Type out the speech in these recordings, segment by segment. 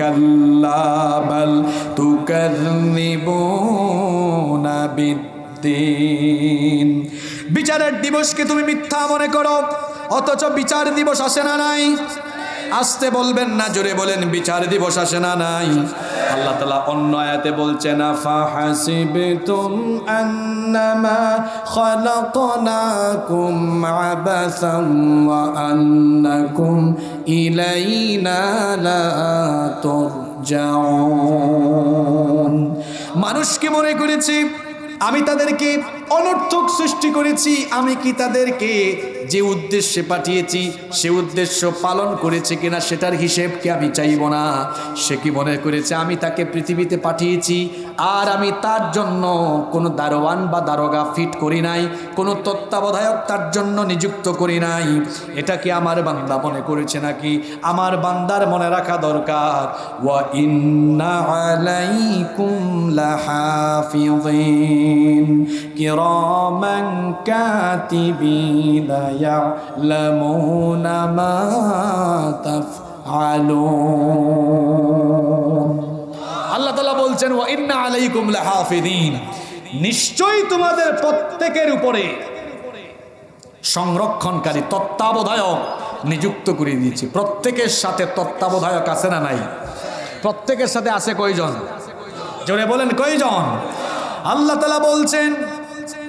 كلا بل تكذبون بالدين বিচারের দিবসকে তুমি মিথ্যা মনে করো অথচ বিচার দিবস আসে না নাই আসতে বলবেন না, জোরে বলেন, বিচার দিবস আসে না নাই। আল্লাহ তালা অন্য আয়াতে বলছেন ফাহাসিবতুম আন্নামা খালাকনাকুম আবাসাম ওয়া আন্নাকুম মানুষকে মনে করেছি, আমি তাদেরকে অনর্থক সৃষ্টি করেছি, আমি কি তাদেরকে যে উদ্দেশ্যে পাঠিয়েছি, সে উদ্দেশ্য পালন করেছে কিনা সেটার হিসেব কি আমি চাইব না? সে কি মনে করেছে, আমি তাকে পৃথিবীতে পাঠিয়েছি, আর আমি তার জন্য কোনো দারোয়ান বা দারোগা ফিট করি নাই, কোনো তত্ত্বাবধায়ক তার জন্য নিযুক্ত করি নাই। এটা কি আমার বান্দা মনে করেছে নাকি? আমার বান্দার মনে রাখা দরকার। ওয়া ইন্না আলাইকুম লাহাফিযিন। ইয়ালামুনা মা তাফআলুন। আল্লাহ তাআলা বলছেন, ওয়া ইন্না আলাইকুম লাহাফিযিন। নিশ্চয়ই তোমাদের প্রত্যেকের উপরে সংরক্ষণকারী তত্ত্বাবধায়ক নিযুক্ত করে দিয়েছি। প্রত্যেকের সাথে তত্ত্বাবধায়ক আছে না নাই? প্রত্যেকের সাথে আছে কয়জন? জোরে বলেন, কয়জন? আল্লাহ তালা বলছেন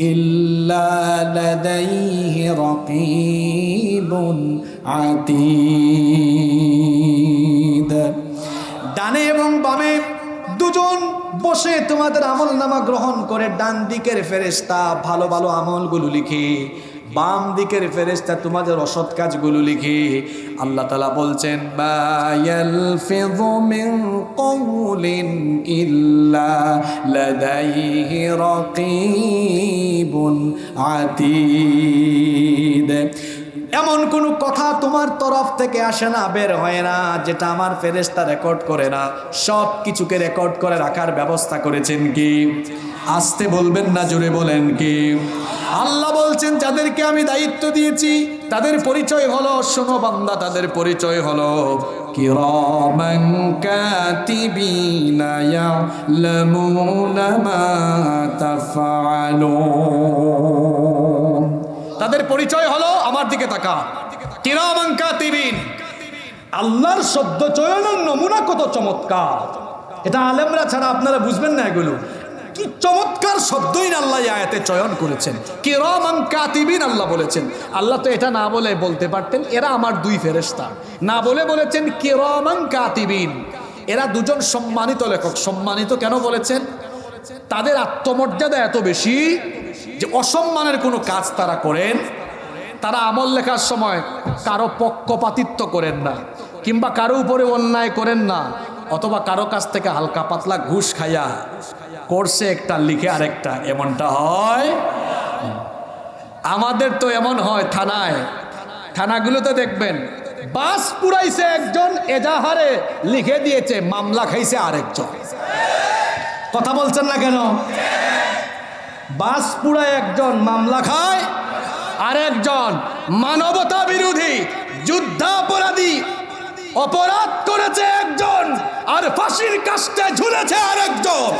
إلا لديه رقيب عتيد ডানে এবং বামে দুজন বসে তোমাদের আমল নামা গ্রহণ করে ডান দিকের ফেরেস্তা ভালো ভালো আমলগুলো লিখে বাম দিকের ফেরেস্তা তোমাদের অসৎ কাজগুলো লিখে। আল্লাহ তালা বলছেন মিন এমন কোনো কথা তোমার তরফ থেকে আসে না, বের হয় না, যেটা আমার ফেরেস্তা রেকর্ড করে না। সব কিছুকে রেকর্ড করে রাখার ব্যবস্থা করেছেন কি? আসতে বলবেন না, জোরে বলেন কি? আল্লাহ বলছেন, যাদেরকে আমি দায়িত্ব দিয়েছি, তাদের পরিচয় হলো, শোনো বান্দা, তাদের পরিচয় হলো তাদের পরিচয় হলো, আমার দিকে তাকা কিরামাঙ্কা তিবিন আল্লাহর শব্দ চয়নের নমুনা কত চমৎকার। এটা আলেমরা ছাড়া আপনারা বুঝবেন না এগুলো। কি চমৎকার শব্দই আল্লাহ আয়াতে চয়ন করেছেন। কিরামান কাতিবিন আল্লাহ বলেছেন। আল্লাহ তো এটা না বলে বলতে পারতেন, এরা আমার দুই ফেরেশতা। না বলে বলেছেন কিরামান কাতিবিন। এরা দুজন সম্মানিত লেখক। সম্মানিত কেন বলেছেন? তাদের আত্মমর্যাদা এত বেশি যে অসম্মানের কোনো কাজ তারা করেন। তারা আমল লেখার সময় কারও পক্ষপাতিত্ব করেন না, কিংবা কারও উপরে অন্যায় করেন না, অথবা কারও কাছ থেকে হালকা পাতলা ঘুষ খাইয়া করছে একটা লিখে আরেকটা, এমনটা হয়? আমাদের তো এমন হয় থানায়। থানাগুলোতে দেখবেন, বাস পুরাইছে একজন এজাহারে, লিখে দিয়েছে, মামলা খাইছে আরেকজন। কথা বলছেন না কেন? বাস পুরায় একজন, মামলা খায় আরেকজন। মানবতা বিরোধী, যুদ্ধাপরাধী, অপরাধ করেছে একজন, আর ফাঁসির কাস্টে ঝুলেছে আরেকজন।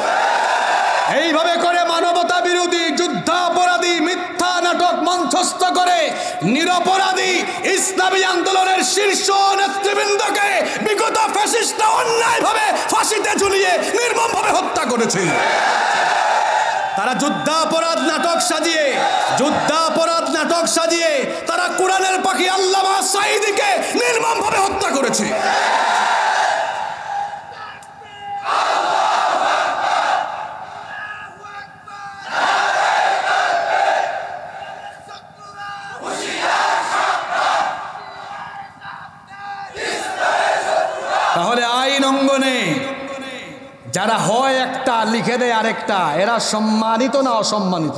এইভাবে করে মানবতা বিরোধী, যুদ্ধাপরাধী, মিথ্যা নাটক মঞ্চস্থ করে নিরপরাধী ইসলামী আন্দোলনের শীর্ষ নেতৃবৃন্দকে বিগত ফ্যাসিস্টরা অন্যায়ভাবে ফাঁসিতে ঝুলিয়ে নির্মমভাবে হত্যা করেছে। তারা যুদ্ধাপরাধ নাটক সাজিয়ে, যুদ্ধাপরাধ নাটক সাজিয়ে তারা কোরআনের পাখি আল্লামা সাইদিকে নির্মমভাবে হত্যা করেছে। যারা হয় একটা, লিখে দেয় আরেকটা, এরা সম্মানিত না অসম্মানিত?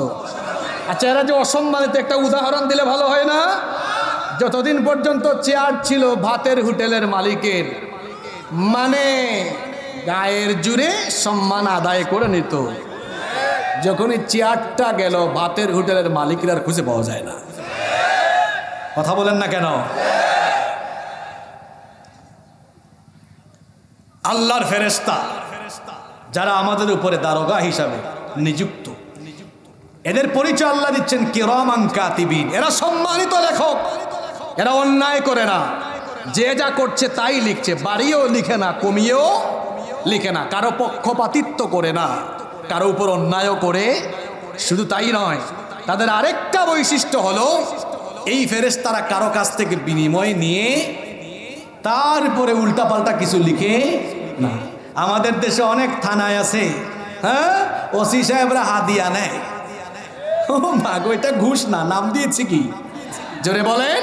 আচ্ছা এরা যে অসম্মানিত, একটা উদাহরণ দিলে ভালো হয় না? যতদিন পর্যন্ত চেয়ার ছিল ভাতের হোটেলের মালিকের মানে গায়ের জুড়ে সম্মান আদায় করে নিত। যখনই চেয়ারটা গেল, ভাতের হোটেলের মালিকের আর খুঁজে পাওয়া যায় না। কথা বলেন না কেন? আল্লাহর ফেরেস্তা যারা আমাদের উপরে দারোগা হিসাবে নিযুক্ত। এদের পরিচয় আল্লাহ দিচ্ছেন কিরমান কাতিবিন। এরা সম্মানিত লেখক। এরা অন্যায় করে না। যে যা করছে তাই লিখছে। বাড়িও লিখে না, কমিয়েও লিখে না। কারও পক্ষপাতিত্ব করে না। কারও উপর অন্যায়ও করে। শুধু তাই নয়, তাদের আরেকটা বৈশিষ্ট্য হলো, এই ফেরেস তারা কারও কাছ থেকে বিনিময় নিয়ে তারপরে উল্টাপাল্টা কিছু লিখে না। আমাদের দেশে অনেক থানায় আছে হ্যাঁ? ওসি সাহেবরা হাদিয়া নেয়। ও মা গো, এটা ঘুষ না, নাম দিয়েছি কি? জোরে বলেন।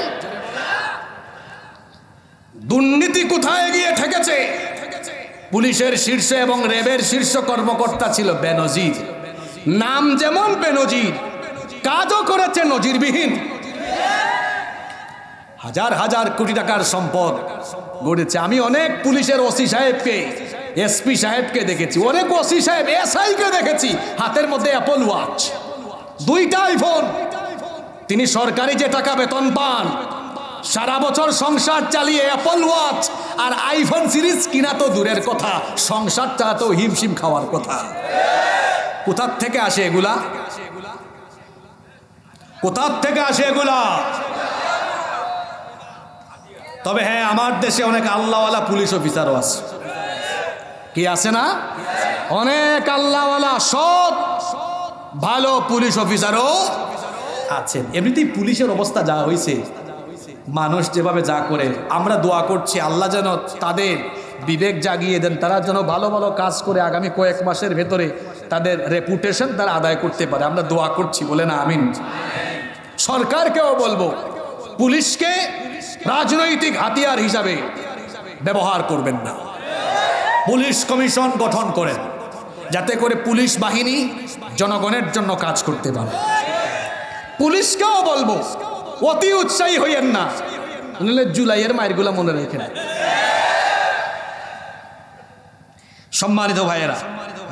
দুর্নীতি কোথায় গিয়ে ঠেকেছে? পুলিশের শীর্ষ এবং রেবের শীর্ষ কর্মকর্তা ছিল বেনজির। নাম যেমন বেনজির, কাজও করেছে নজিরবিহীন। হাজার হাজার কোটি টাকার সম্পদ গড়েছে। আমি অনেক পুলিশের ওসি সাহেবকে এসপি সাহেবকে দেখেছি অনেক ওসি সাহেব এসআই কে দেখেছি, হাতের মধ্যে অ্যাপল ওয়াচ দুইটা আইফোন তিনি সরকারি যে টাকা বেতন পান, সারা বছর সংসার চালিয়ে অ্যাপল ওয়াচ আর আইফোন সিরিজ কিনা তো দূরের কথা সংসার তো হিমশিম খাওয়ার কথা। কোথার থেকে আসে এগুলা? কোথার থেকে আসে এগুলা? তবে হ্যাঁ আমার দেশে অনেক আল্লাহওয়ালা পুলিশ অফিসারও আছে। কি আছে না? অনেক আল্লাহওয়ালা, সৎ, ভালো পুলিশ অফিসারও আছেন। এমনিতেই পুলিশের অবস্থা যা হয়েছে মানুষ যেভাবে যা করে, আমরা দোয়া করছি, আল্লাহ যেন তাদের বিবেক জাগিয়ে দেন, তারা যেন ভালো ভালো কাজ করে আগামী কয়েক মাসের ভেতরে তাদের রেপুটেশন তারা আদায় করতে পারে। আমরা দোয়া করছি, বলে না, আমিন। সরকারকেও বলব, পুলিশকে রাজনৈতিক হাতিয়ার হিসাবে ব্যবহার করবেন না। পুলিশ কমিশন গঠন করেন, যাতে করে পুলিশ বাহিনী জনগণের জন্য কাজ করতে পারে। পুলিশকেও বলব, অতি উৎসাহী হইয়েন না জুলাইয়ের মায়েরগুলা মনে রেখে সম্মানিত ভাইয়েরা,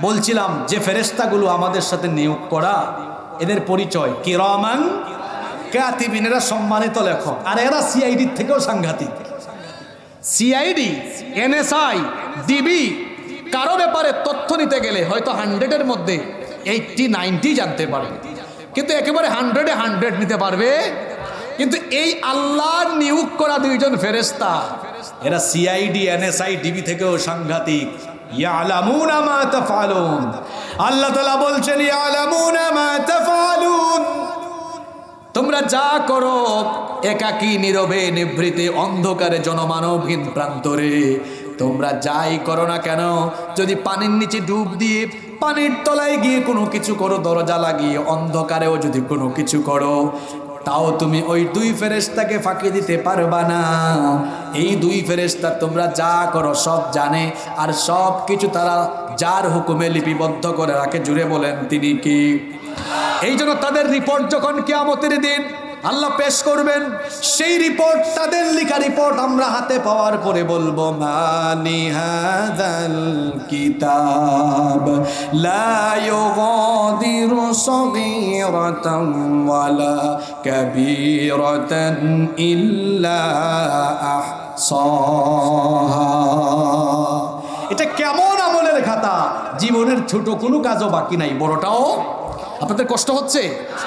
বলছিলাম যে ফেরেস্তাগুলো আমাদের সাথে নিয়োগ করা, এদের পরিচয় কিরমান কাতিবিন এরা সম্মানিত লেখক, আর এরা সিআইডির থেকেও সাংঘাতিক। সিআইডি এনএসআই ডিবি কারও ব্যাপারে তথ্য নিতে গেলে হয়তো হান্ড্রেডের মধ্যে এইটটি নাইনটি জানতে পারবে কিন্তু একেবারে হান্ড্রেডে হান্ড্রেড নিতে পারবে। কিন্তু এই আল্লাহর নিয়োগ করা দুইজন ফেরেস্তা এরা সিআইডি এনএসআই ডিবি থেকেও সাংঘাতিক। আল্লাহ বলছেন তোমরা যা করো, একাকী নীরবে নিভৃতে অন্ধকারে জনমানবহীন প্রান্তরে। তোমরা যাই করো না কেন, যদি পানির নিচে ডুব দিয়ে পানির তলায় গিয়ে কোনো কিছু করো, দরজা লাগিয়ে অন্ধকারেও যদি কোনো কিছু করো, তাও তুমি ওই দুই ফেরেস্তাকে ফাঁকি দিতে পারবা না। এই দুই ফেরেস্তা তোমরা যা করো, সব জানে, আর সব কিছু তারা যার হুকুমে লিপিবদ্ধ করে রাখে। জুড়ে বলেন, তিনি কি? এই জন্য তাদের রিপোর্ট যখন কেয়ামতের দিন আল্লাহ পেশ করবেন, সেই রিপোর্ট তাদের লেখা রিপোর্ট আমরা হাতে পাওয়ার পরে বলব, মানি হাদাল কিতাব এটা কেমন আমলের খাতা? জীবনের ছোট কোনো কাজও বাকি নাই, বড়টাও আপনাদের কষ্ট হচ্ছে?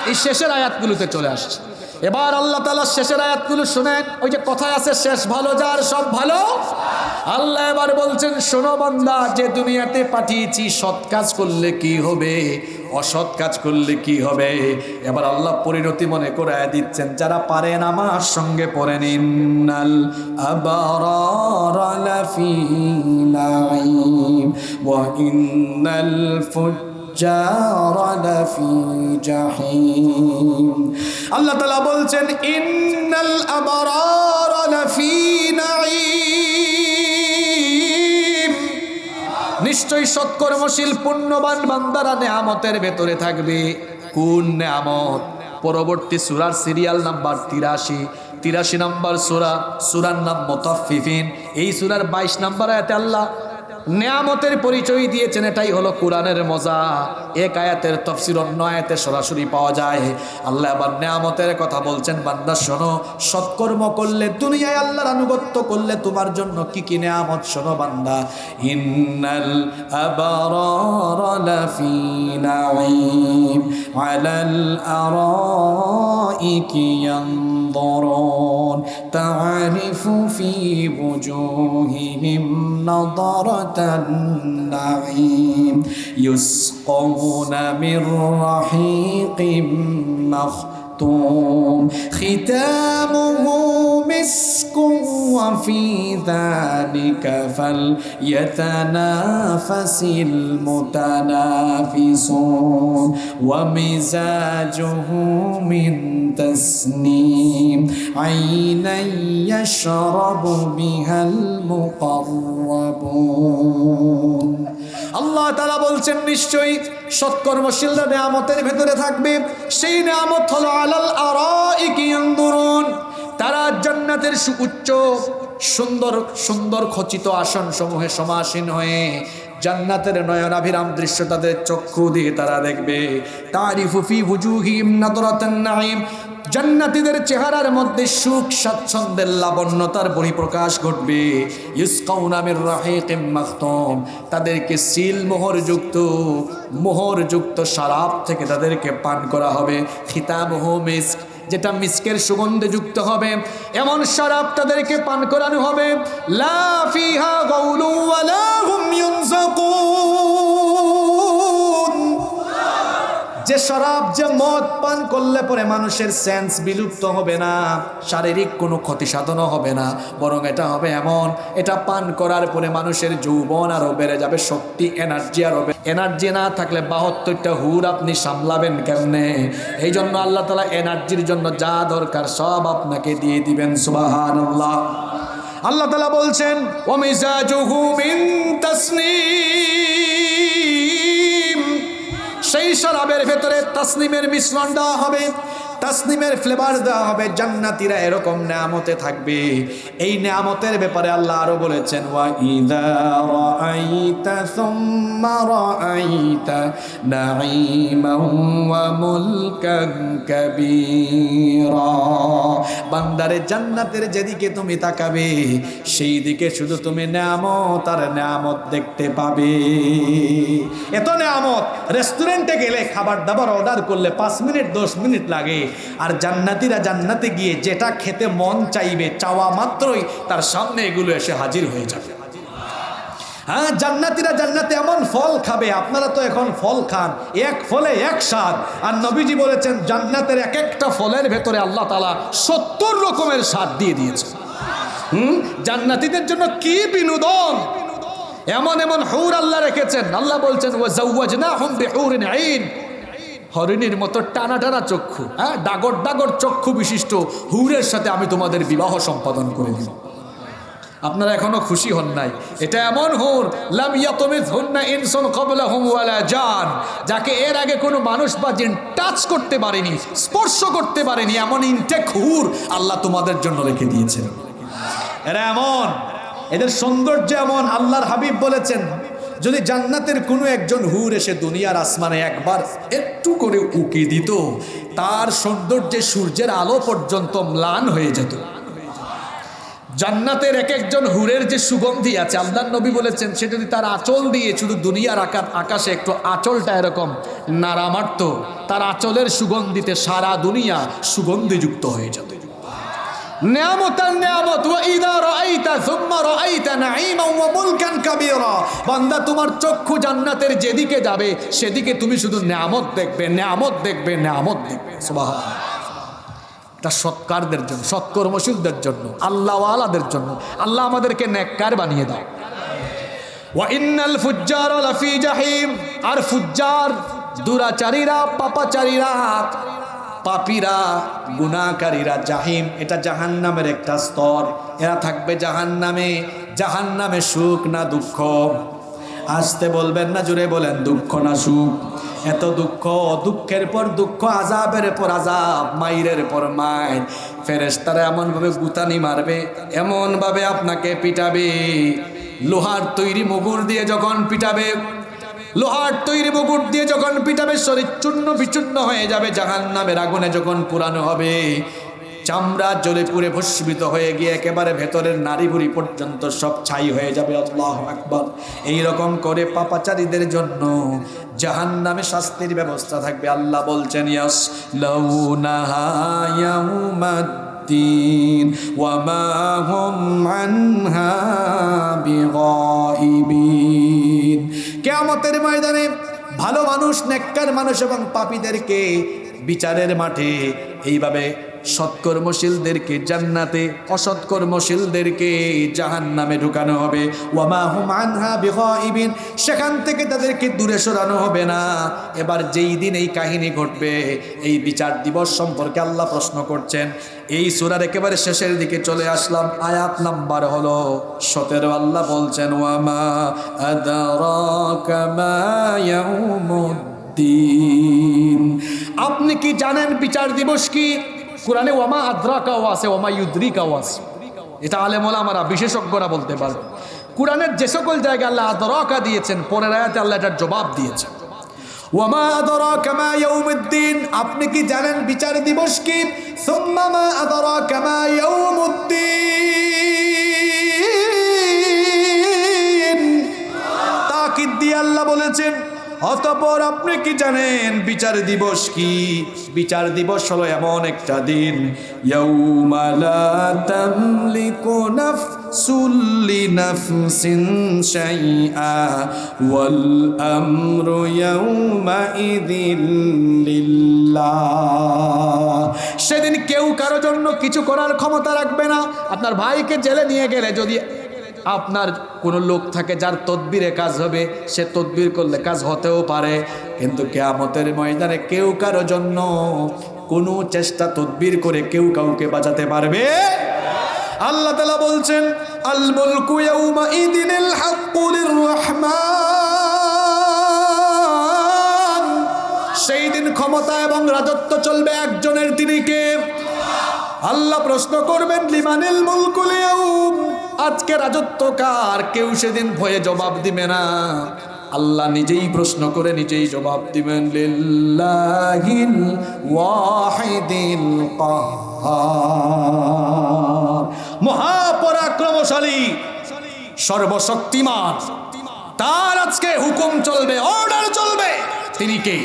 এই শেষের আয়াতগুলোতে চলে আসছে। এবার আল্লাহ তালা শেষের আয়াতগুলো শুনেন। ওই যে কথায় আছে, শেষ ভালো, যার সব ভালো। আল্লাহ এবার বলছেন, শোনো বান্দা, যে দুনিয়াতে পাঠিয়েছি, সৎ কাজ করলে কি হবে? অসৎ কাজ করলে কি হবে? এবার আল্লাহ পরিণতি মনে করে দিচ্ছেন, যারা পারেন আমার সঙ্গে পড়েন, ইন্নাল আবারার ফুজ্জার লাফি জাহিম আল্লাহ তাআলা বলছেন, ইন্নাল আবারার লাফি নাঈম। নিশ্চয়ই সৎকর্মশীল, পুণ্যবান বান্দারা নেয়ামতের ভেতরে থাকবে। কোন নেয়ামত? পরবর্তী সুরার সিরিয়াল নাম্বার তিরাশি। তিরাশি নাম্বার সুরা, সুরার নাম মোতাফিফিন এই সুরার বাইশ নাম্বার আয়াতে আল্লাহ নেয়ামতের পরিচয় দিয়েছেন, এটাই হলো কোরআনের মজা। এক আয়াতের তফসির, অন্য আয়াতে সরাসরি পাওয়া যায়। আল্লাহ আবার নেয়ামতের কথা বলছেন, বান্দা, শোনো, সৎকর্ম করলে, দুনিয়ায় আল্লাহর আনুগত্য করলে তোমার জন্য কি কি নেয়ামত, শোনো বান্দা। ইন্নাল আবারর লাফি নাঈম আলাল النعيم يسقون من رحيق مختوم ختامه مسك وفي ذلك فليتنافس المتنافسون. ومزاجه من تسنيم. عينا يشرب بها المقربون. আল্লাহ তালা বলছেন, নিশ্চয়ই সৎকর্মশীলরা নেয়ামতের ভেতরে থাকবে। সেই নেয়ামত হলো আলাল আরাইকিয়ান্দুরুন তারা জান্নাতের সুউচ্চ, সুন্দর সুন্দর খচিত আসন সমূহে সমাসীন হয়ে জান্নাতের নয়নাভিরাম দৃশ্য তাদের চক্ষু দিয়ে তারা দেখবে। তারিফু ফি বুজুহিম নাদরাতান জান্নাতীদের চেহারার মধ্যে সুখ, স্বাচ্ছন্দ্যের লাবণ্যতার বহিঃপ্রকাশ ঘটবে। ইউসকাউনামের রাহিকিম মাখতুম। তাদেরকে সিল মোহরযুক্ত মোহরযুক্ত শরাব থেকে তাদেরকে পান করা হবে। খিতাবহ মিস্ক, যেটা মিস্কের সুগন্ধে যুক্ত হবে। এমন শরাব তাদেরকে পান করানো হবে। লা ফিহা গাউলু ওয়ালা হুম ইউনজাকুন যে শরাব, যে মদ পান করলে পরে মানুষের সেন্স বিলুপ্ত হবে না, শারীরিক কোনো ক্ষতি সাধনও হবে না, বরং এটা হবে এমন, এটা পান করার পরে মানুষের যৌবন আরও বেড়ে যাবে, শক্তি এনার্জি আরও এনার্জি না থাকলে বাহাত্তরটা হুর আপনি সামলাবেন কেমনে? এই জন্য আল্লাহ তালা এনার্জির জন্য যা দরকার সব আপনাকে দিয়ে দিবেন সুবাহান আল্লাহ আল্লাহ তালা বলছেন ওমিজাজুহু মিন তাসনিম। সেই শরাবের ভেতরে তাসনিমের মিশ্রণ দেওয়া হবে। তাসনিমের ফ্লেভার দেওয়া হবে, জান্নাতিরা এরকম নেয়ামতে থাকবে। এই নেয়ামতের ব্যাপারে আল্লাহ আরও বলেছেন, ওয়া বান্দারে, জান্নাতের যেদিকে তুমি তাকাবে সেই দিকে শুধু তুমি নেয়ামত আর নেয়ামত দেখতে পাবে। এত নেয়ামত, রেস্টুরেন্টে গেলে খাবার দাবার অর্ডার করলে পাঁচ মিনিট, দশ মিনিট লাগে। আর জান্নাতিরা জান্নাতে গিয়ে যেটা খেতে মন চাইবে, চাওয়া মাত্রই তার সামনে এগুলো এসে হাজির হয়ে যাবে। হ্যাঁ জান্নাতিরা জান্নাতে এমন ফল খাবে, আপনারা তো এখন ফল খান, এক ফলে এক স্বাদ। আর নবীজি বলেছেন, জান্নাতের এক একটা ফলের ভেতরে আল্লাহ তালা সত্তর রকমের স্বাদ দিয়ে দিয়েছে হুম? জান্নাতিদের জন্য কি বিনোদন? এমন এমন হৌর আল্লাহ রেখেছেন। আল্লাহ বলছেন ও জাউয়াজনা হুম বিহুরিন আইন। হরিণীর মতো টানা টানা চক্ষু হ্যাঁ? ডাগর ডাগর চক্ষু বিশিষ্ট হুরের সাথে আমি তোমাদের বিবাহ সম্পাদন করে দিব। আপনারা এখনও খুশি হন নাই। এটা এমন হুর জান, যাকে এর আগে কোনো মানুষ বা জিন টাচ করতে পারেনি, স্পর্শ করতে পারেনি, এমন ইনটেক হুর আল্লাহ তোমাদের জন্য রেখে দিয়েছেন। এরা এমন, এদের সৌন্দর্য এমন, আল্লাহর হাবিব বলেছেন যদি জান্নাতের কোনো একজন হুর এসে দুনিয়ার আসমানে একবার একটু করে উকি দিত, তার সৌন্দর্যে সূর্যের আলো পর্যন্ত ম্লান হয়ে যেত। জান্নাতের এক একজন হুরের যে সুগন্ধি আছে আল্লাহ নবী বলেছেন, সে যদি তার আঁচল দিয়ে শুধু দুনিয়ার আকার আকাশে একটু আঁচলটা এরকম নাড়া মারত, তার আঁচলের সুগন্ধিতে সারা দুনিয়া সুগন্ধিযুক্ত হয়ে যেত। বান্দা তোমার চক্ষু জান্নাতের যেদিকে যাবে, সেদিকে তুমি শুধু নিয়ামত দেখবে নিয়ামত দেখবে নিয়ামত দেখবে। সৎকারদের জন্য, সৎকর্মশীলদের জন্য, আল্লাহওয়ালাদের জন্য। আল্লাহ আমাদেরকে নেককার বানিয়ে দাও। ফুজ্জার আর ফুজ্জার দুরাচারীরা, পাপাচারীরা পাপীরা গুণাকারীরা জাহিম, এটা জাহান্নামের একটা স্তর। এরা থাকবে জাহান্নামে জাহান্নামে সুখ না দুঃখ? আসতে বলবেন না, জুড়ে বলেন, দুঃখ না সুখ? এত দুঃখ, দুঃখের পর দুঃখ আজাবের পর আজাব মাইরের পর মাইর। ফেরেস্তারা এমনভাবে গুতানি মারবে, এমনভাবে আপনাকে পিটাবে। লোহার তৈরি মুগুর দিয়ে যখন পিটাবে লোহার তৈরি মুকুট দিয়ে যখন পিটাবে শরীর চূর্ণ বিচূর্ণ হয়ে যাবে জাহান নামের আগুনে যখন পুরানো হবে, চামড়া জ্বলে পুরে ভস্মিত হয়ে গিয়ে একেবারে ভেতরের নারী ভুড়ি পর্যন্ত সব ছাই হয়ে যাবে। আল্লাহ আকবর। এইরকম করে পাপাচারীদের জন্য জাহান নামে শাস্তির ব্যবস্থা থাকবে। আল্লাহ বলছেন, ইয়াস لউনাহায়াউমাদ্দিন ওয়ামা কেয়ামতের ময়দানে ভালো মানুষ নেককার মানুষ এবং পাপীদেরকে বিচারের মাঠে এইভাবে সৎকর্মশীলদেরকে জান্নাতে, অসৎকর্মশীলদেরকে জাহান নামে ঢুকানো হবে। ওয়ামা সেখান থেকে তাদেরকে দূরে সরানো হবে না। এবার যেই দিন এই কাহিনী ঘটবে, এই বিচার দিবস সম্পর্কে আল্লাহ প্রশ্ন করছেন। এই সুরার একেবারে শেষের দিকে চলে আসলাম, আয়াত নাম্বার হলো সতেরো। আল্লাহ বলছেন, ওয়ামা আপনি কি জানেন বিচার দিবস কি? কোরআনে ওয়ামা আদ্রাকাও আছে, ওয়ামা ইউদ্রিকাও আছে। এটা আলেমলা আমরা বিশেষজ্ঞরা বলতে পারবে। কোরআনের যে সকল জায়গায় আল্লাহ আদরাকা দিয়েছেন, পরের আয়াতে আল্লাহ এটার জবাব দিয়েছেন। ওয়ামা আপনি কি জানেন বিচার দিবস কি? আল্লাহ বলেছেন অতপর আপনি কি জানেন বিচার দিবস কি? বিচার দিবস হলো এমন একটা দিন। ওয়াল সেদিন কেউ কারও জন্য কিছু করার ক্ষমতা রাখবে না। আপনার ভাইকে জেলে নিয়ে গেলে যদি আপনার কোনো লোক থাকে যার তদবিরে কাজ হবে, সে তদবির করলে কাজ হতেও পারে। কিন্তু কেয়ামতের ময়দানে কেউ কারও জন্য কোনো চেষ্টা, তদবির করে কেউ কাউকে বাঁচাতে পারবে? আল্লাহ তালা বলছেন সেই দিন ক্ষমতা এবং রাজত্ব চলবে একজনের, তিনি কে? আল্লাহ প্রশ্ন করবেন, লিমানিল মুলকুল আজকে রাজত্ব কার? কেউ সেদিন ভয়ে জবাব দিবে না। আল্লাহ নিজেই প্রশ্ন করে নিজেই জবাব দিবেন, লিল্লাহিল ওয়াহিদিল মহাপরাক্রমশালী, সর্বশক্তিমান, তার আজকে হুকুম চলবে, অর্ডার চলবে। তিনি কে?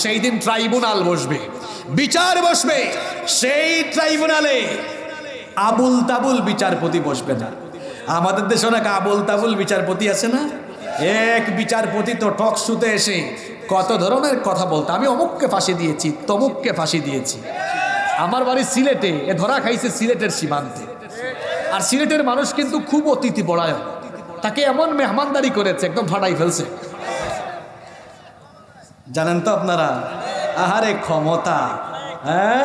সেই দিন ট্রাইব্যুনাল বসবে। বিচার বসবে। সেই ট্রাইব্যুনালে আবুল তাবুল বিচারপতি বসবে না। আমাদের দেশে অনেক আবুল তাবুল বিচারপতি আছে না? এক বিচারপতি তো টক শুতে এসে কত ধরনের কথা বলতো। আমি অমুককে ফাঁসি দিয়েছি, তমুককে ফাঁসি দিয়েছি। আমার বাড়ি সিলেটে, এ ধরা খাইছে সিলেটের সীমান্তে। আর সিলেটের মানুষ কিন্তু খুব অতিথি বড়ায় তাকে এমন মেহমানদারি করেছে, একদম ফাটাই ফেলছে। জানেন তো আপনারা? আহারে ক্ষমতা হ্যাঁ?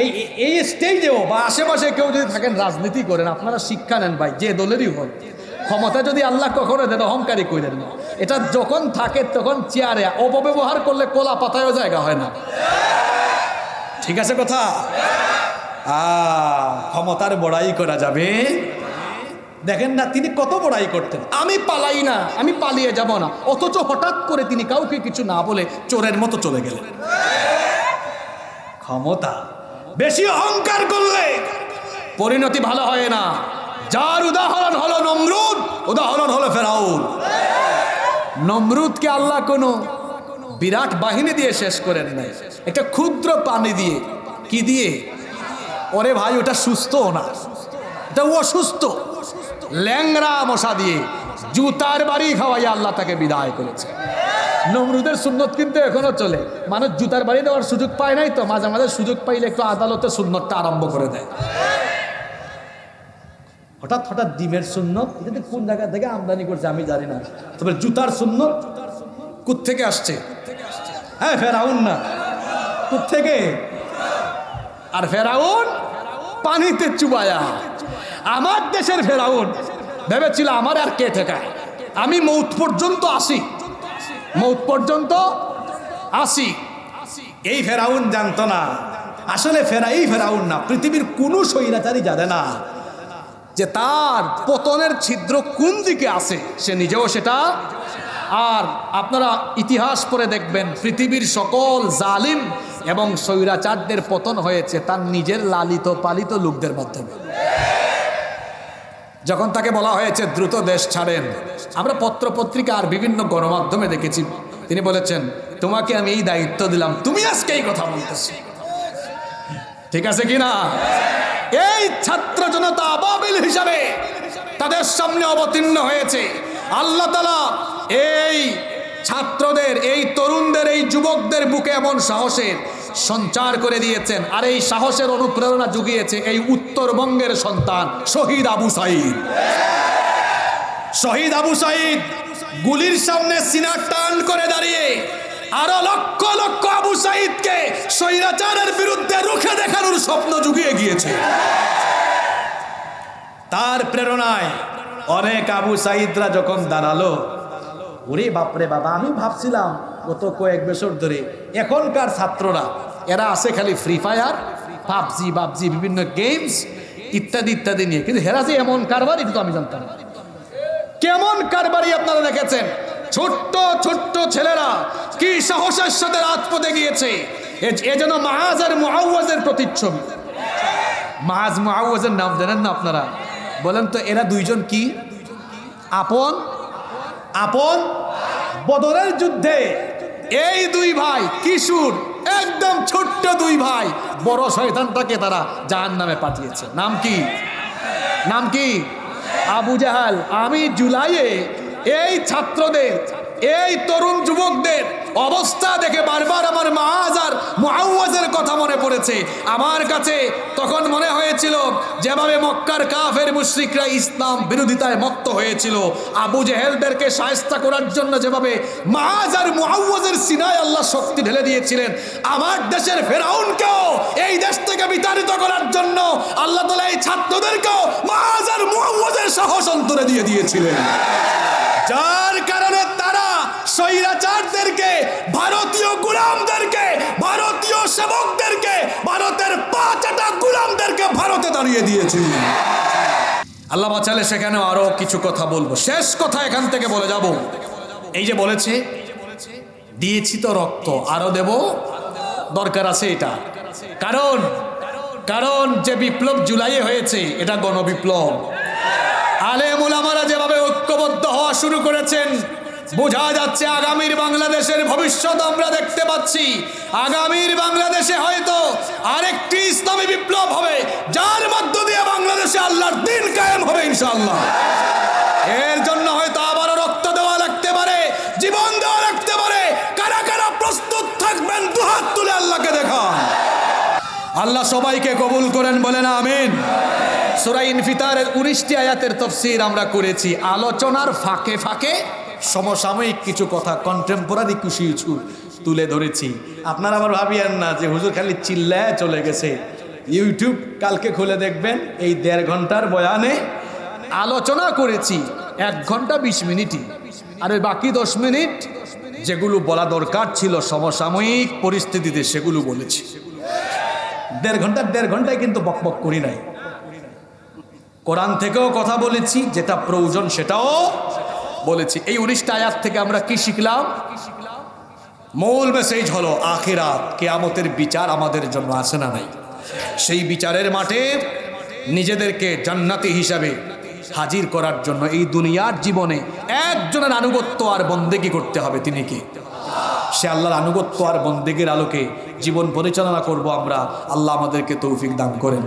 এই এই স্টেজেও বা আশেপাশে কেউ যদি থাকেন, রাজনীতি করেন, আপনারা শিক্ষা নেন ভাই, যে দলেরই হন। ক্ষমতা যদি আল্লাহ কখনো দেন অহংকারী করেন না। এটা যখন থাকে, তখন চেয়ারে অপব্যবহার করলে কোলা পাতায়ও জায়গা হয় না। ঠিক আছে কথা? ক্ষমতার বড়াই করা যাবে। দেখেন না, তিনি কত বড়াই করতেন। আমি পালাই না, আমি পালিয়ে যাব না। অথচ হঠাৎ করে তিনি কাউকে কিছু না বলে চোরের মতো চলে গেলেন। ক্ষমতা, বেশি অহংকার করলে পরিণতি ভালো হয় না। যার উদাহরণ হলো নমরুদ, উদাহরণ হলো ফেরাউন। নমরুদকে আল্লাহ কোনো বিরাট বাহিনী দিয়ে শেষ করেন নাই। একটা ক্ষুদ্র পানি দিয়ে। কি দিয়ে? ওরে ভাই, ওটা সুস্থ না। এটা অসুস্থ। ল্যাংরা মশা দিয়ে জুতার বাড়ি খাওয়াই আল্লাহ তাকে বিদায় করেছে। নমরুদের সুন্নত কিন্তু এখনও চলে। মানুষ জুতার বাড়ি দেওয়ার সুযোগ পায় নাই তো, মাঝে মাঝে সুযোগ পাইলে একটু আদালতে সুন্নতটা আরম্ভ করে দেয়। হঠাৎ হঠাৎ ডিমের সুন্নত, এটা কোন জায়গা থেকে আমদানি করছে আমি জানি না। তবে জুতার সুন্নত থেকে আসছে? হ্যাঁ ফেরাউন না। থেকে আর ফেরাউন পানিতে চুবায়া। আমার দেশের ফেরাউন। ভেবেছিল আমার আর কে ঠেকায়? আমি মৌত পর্যন্ত আসি। মৌত পর্যন্ত আসি। এই ফেরাউন জানতো না। আসলে ফেরা এই ফেরাউন না। পৃথিবীর কোনো স্বৈরাচারী জানে না যে তার পতনের ছিদ্র কোন দিকে আছে। সে নিজেও সেটা আর আপনারা ইতিহাস পড়ে দেখবেন, পৃথিবীর সকল জালিম এবং স্বৈরাচারদের পতন হয়েছে তার নিজের লালিত পালিত লোকদের মাধ্যমে। যখন তাকে বলা হয়েছে, দ্রুত দেশ ছাড়েন। আমরা পত্রপত্রিকা আর বিভিন্ন গণমাধ্যমে দেখেছি। তিনি বলেছেন, তোমাকে আমি এই দায়িত্ব দিলাম। তুমি আজকে এই কথা বলতেছি। ঠিক আছে কি না? এই ছাত্র জনতা আবাবিল হিসাবে তাদের সামনে অবতীর্ণ হয়েছে। আল্লাহ তালা এই ছাত্রদের, এই তরুণদের, এই যুবকদের বুকে এমন সাহসের সঞ্চার করে দিয়েছেন আর এই সাহসের অনুপ্রেরণা জুগিয়েছে এই উত্তরবঙ্গের সন্তান শহীদ আবু সাইদ। শহীদ আবু সাইদ গুলির সামনে সিনা টান করে দাঁড়িয়ে আরও লক্ষ লক্ষ আবু সাইদকে স্বৈরাচারের বিরুদ্ধে রুখে দেখানোর স্বপ্ন জুগিয়ে গিয়েছে। তার প্রেরণায় অনেক আবু সাইদরা যখন দাঁড়াল, ওরে বাপরে বাবা, আমি ভাবছিলাম গত কয়েক বছর ধরে এখনকার ছাত্ররা এরা আছে খালি ফ্রি ফায়ার পাবজি, বাবজি, বিভিন্ন গেমস ইত্যাদি ইত্যাদি নিয়ে। কিন্তু হেরা যে এমন কারবার, এটা তো আমি জানতাম। কেমন কারবারই আপনারা দেখেছেন? ছোট্ট ছোট্ট ছেলেরা কি সাহসের সাথে রাজপথে গিয়েছে? এ- যেন মাহাজ আর প্রতিচ্ছবি। মাহাজ মুআওয়াজের নাম জানেন না আপনারা? বলেন তো, এরা দুইজন কি? আপন? আপন? বদরের যুদ্ধে। এই দুই ভাই, কিশোর একদম ছোট্ট দুই ভাই, বড় শয়তানটাকে তারা জাহান নামে পাঠিয়েছে। নাম কি? নাম কি? আবু জাহাল। আমি জুলাইয়ে এই ছাত্রদের এই তরুণ যুবকদের অবস্থা দেখে বারবার আমার মাজ আর মুআওয়াজের কথা মনে পড়েছে। আমার কাছে তখন মনে হয়েছিল যেভাবে মক্কার কাফের মুশরিকরা ইসলাম বিরোধিতায় মত্ত হয়েছিল। আবু জেহেলদেরকে সায়স্তা করার জন্য যেভাবে মাজ আর মুআওয়াজের সিনায় আল্লাহ শক্তি ঢেলে দিয়েছিলেন, আমার দেশের ফেরাউনকেও, এই দেশ থেকে বিতাড়িত করার জন্য আল্লাহ তালা এই ছাত্রদেরকেও মাজ আর মুআওয়াজের সাহস অন্তরে দিয়ে দিয়েছিলেন। যার কারণে তারা স্বৈরাচারদেরকে, ভারতীয় গুলামদেরকে, ভারতীয় সেবকদেরকে, ভারতের পাঁচটা গুলামদেরকে ভারতে দাঁড়িয়ে দিয়েছে। আল্লাহ বাঁচালে সেখানে আরও কিছু কথা বলব। শেষ কথা এখান থেকে বলে যাব। এই যে বলেছে, দিয়েছি তো রক্ত, আরও দেব? দরকার আছে এটা। কারণ কারণ যে বিপ্লব জুলাইয়ে হয়েছে, এটা গণবিপ্লব। আলেম ওলামারা যেভাবে ঐক্যবদ্ধ হওয়া শুরু করেছেন। বোঝা যাচ্ছে আগামীর বাংলাদেশের ভবিষ্যৎ আমরা দেখতে পাচ্ছি। আগামীর বাংলাদেশে হয়তো আরেকটি ইসলামী বিপ্লব হবে, যার মধ্য দিয়ে বাংলাদেশে আল্লাহর দিন কায়েম হবে ইনশাল্লাহ এর জন্য হয়তো আবারও রক্ত দেওয়া লাগতে পারে, জীবন দেওয়া লাগতে পারে। কারা কারা প্রস্তুত থাকবেন দুহাত তুলে আল্লাহকে দেখান। আল্লাহ সবাইকে কবুল করেন, বলেন আমিন। সুরাই ইনফিতারের উনিশটি আয়াতের তফসির আমরা করেছি। আলোচনার ফাঁকে ফাঁকে সমসাময়িক কিছু কথা কন্টেম্পোরারি খুশি তুলে ধরেছি। আপনারা আবার ভাবিয়েন না যে হুজুর খালি চিল্লায় চলে গেছে। ইউটিউব কালকে খুলে দেখবেন, এই দেড় ঘণ্টার বয়ানে আলোচনা করেছি। এক ঘণ্টা বিশ মিনিটই। আর ওই বাকি দশ মিনিট যেগুলো বলা দরকার ছিল সমসাময়িক পরিস্থিতিতে সেগুলো বলেছি। দেড় ঘণ্টা, দেড় ঘন্টায় কিন্তু বকবক করি নাই। কোরআন থেকেও কথা বলেছি, যেটা প্রয়োজন সেটাও বলেছি। এই উনিশটা আয়াত থেকে আমরা কি শিখলাম? মূল মেসেজ হলো, আখিরাত, কেয়ামতের বিচার আমাদের জন্য আছে না নাই? সেই বিচারের মাঠে নিজেদেরকে জান্নাতি হিসাবে হাজির করার জন্য এই দুনিয়ার জীবনে একজনের আনুগত্য আর বন্দেগি করতে হবে, তিনি কি? সে আল্লাহর আনুগত্য আর বন্দেগের আলোকে জীবন পরিচালনা করব আমরা। আল্লাহ আমাদেরকে তৌফিক দান করেন।